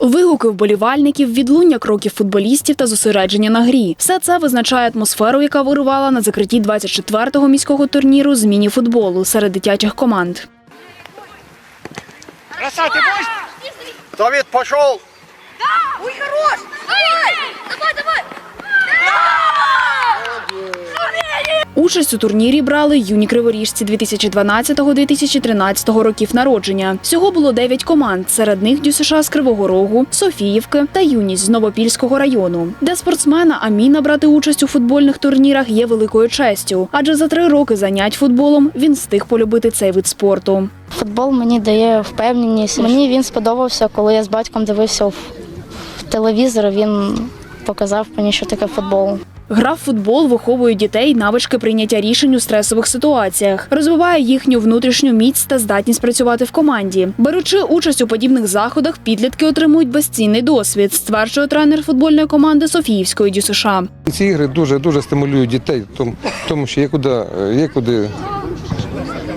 Вигуки вболівальників, відлуння кроків футболістів та зосередження на грі. Все це визначає атмосферу, яка вирувала на закритті 24-го міського турніру з міні-футболу серед дитячих команд. Краса, ты будешь? Давид! Ой, хорош! Давай! Давай, давай! Участь у турнірі брали юні криворіжці 2012-2013 років народження. Всього було 9 команд. Серед них ДЮСШ з Кривого Рогу, Софіївки та юність з Новопільського району. Для спортсмена Аміна брати участь у футбольних турнірах є великою честю, адже за три роки занять футболом він встиг полюбити цей вид спорту. Футбол мені дає впевненість. Мені він сподобався, коли я з батьком дивився в телевізор. Він показав мені, що таке футбол. Гра в футбол виховує дітей навички прийняття рішень у стресових ситуаціях, розвиває їхню внутрішню міць та здатність працювати в команді. Беручи участь у подібних заходах, підлітки отримують безцінний досвід, стверджує тренер футбольної команди Софіївської ДЮСШ. Ці ігри дуже дуже стимулюють дітей, тому, що є куди, є куди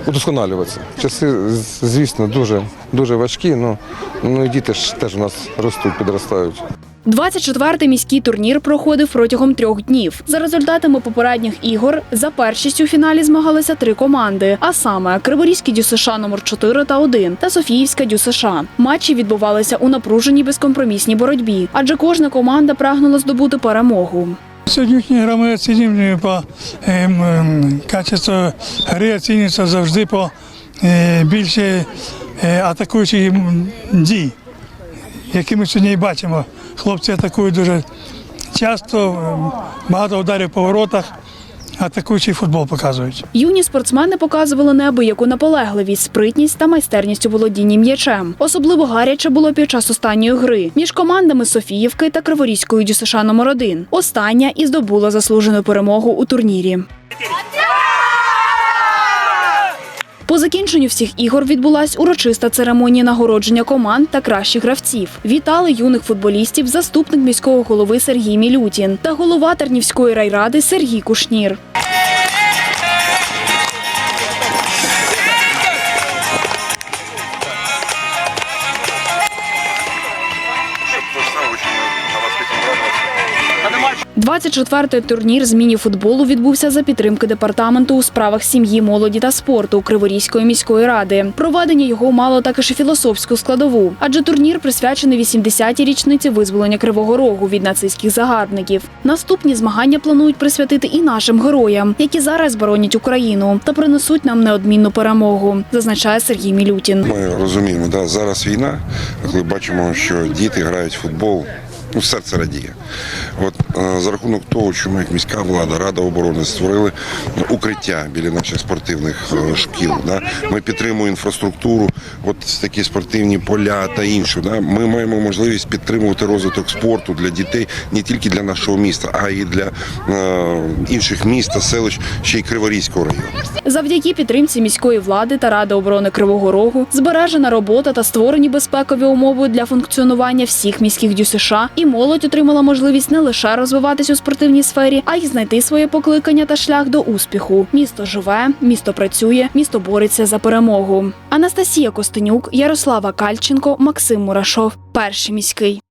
удосконалюватися. Часи, звісно, дуже, дуже важкі, ну, ну і діти ж теж у нас ростуть, підростають. 24-й міський турнір проходив протягом трьох днів. За результатами попередніх ігор за першість у фіналі змагалися три команди, а саме Криворізький ДЮСШ номер 4 та 1 та Софіївська ДЮСШ. Матчі відбувалися у напруженій безкомпромісній боротьбі, адже кожна команда прагнула здобути перемогу. Сьогоднішні гра ми оцінюємо по ем, ем, качеству гри оцінюється завжди по е, більше е, атакуючих дій, які ми сьогодні і бачимо. Хлопці атакують дуже часто, ем, багато ударів по воротах, атакуючий футбол показують. Юні спортсмени показували неабияку наполегливість, спритність та майстерність у володінні м'ячем. Особливо гаряче було під час останньої гри між командами Софіївки та Криворізької ДЮСШ номер 1 Остання і здобула заслужену перемогу у турнірі. По закінченню всіх ігор відбулась урочиста церемонія нагородження команд та кращих гравців. Вітали юних футболістів заступник міського голови Сергій Мілютін та голова Тернівської райради Сергій Кушнір. 24-й турнір з міні-футболу відбувся за підтримки департаменту у справах сім'ї, молоді та спорту Криворізької міської ради. Проведення його мало також і філософську складову, адже турнір присвячений 80-й річниці визволення Кривого Рогу від нацистських загарбників. Наступні змагання планують присвятити і нашим героям, які зараз боронять Україну та принесуть нам неодмінну перемогу, зазначає Сергій Мілютін. Ми розуміємо, да, зараз війна, коли бачимо, що діти грають в футбол, ну, серце радіє. От за рахунок того, що ми як міська влада, Рада оборони створили укриття біля наших спортивних е, шкіл. Да, ми підтримуємо інфраструктуру, от такі спортивні поля та інше. Да, ми маємо можливість підтримувати розвиток спорту для дітей не тільки для нашого міста, а й для е, інших міст та селищ, ще й Криворізького району. Завдяки підтримці міської влади та Ради оборони Кривого Рогу збережена робота та створені безпекові умови для функціонування всіх міських ДЮСШ, і молодь отримала можливість не лише розвиватись у спортивній сфері, а й знайти своє покликання та шлях до успіху. Місто живе, місто працює, місто бореться за перемогу. Анастасія Костенюк, Ярослава Кальченко, Максим Мурашов. Перший міський.